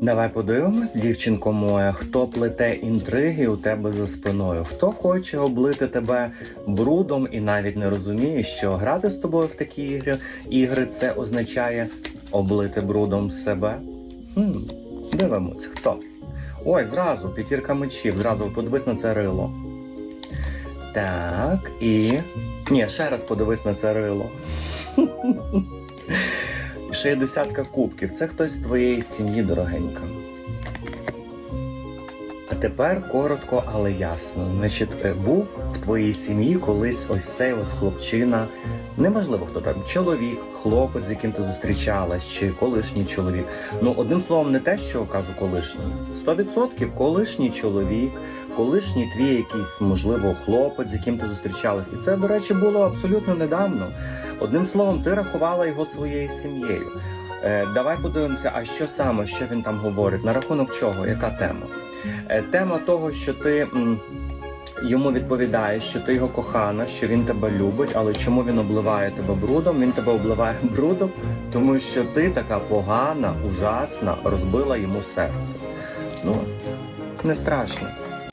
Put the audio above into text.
Давай подивимось, дівчинко моя, хто плете інтриги у тебе за спиною, хто хоче облити тебе брудом і навіть не розуміє, що грати з тобою в такі ігри, ігри це означає облити брудом себе. Хм, дивимось, хто. Ой, зразу, п'ятірка мечів, зразу подивись на це рило. Так, і. Ні, ще раз подивись на це рило. Ще є десятка кубків. Це хтось з твоєї сім'ї, дорогенька. А тепер коротко, але ясно. Значить, е, був в твоїй сім'ї колись ось цей от хлопчина. Неможливо, хто там чоловік, хлопець, з яким ти зустрічалась, чи колишній чоловік. Ну, одним словом, не те, що кажу колишній. 100% колишній чоловік, колишній твій якийсь, можливо, хлопець, з яким ти зустрічалась. І це, до речі, було абсолютно недавно. Одним словом, ти рахувала його своєю сім'єю. Е, давай подивимося, а що саме, що він там говорить, на рахунок чого, яка тема? Е, тема того, що ти м, йому відповідаєш, що ти його кохана, що він тебе любить, але чому він обливає тебе брудом? Він тебе обливає брудом, тому що ти така погана, ужасна, розбила йому серце. Ну, не страшно.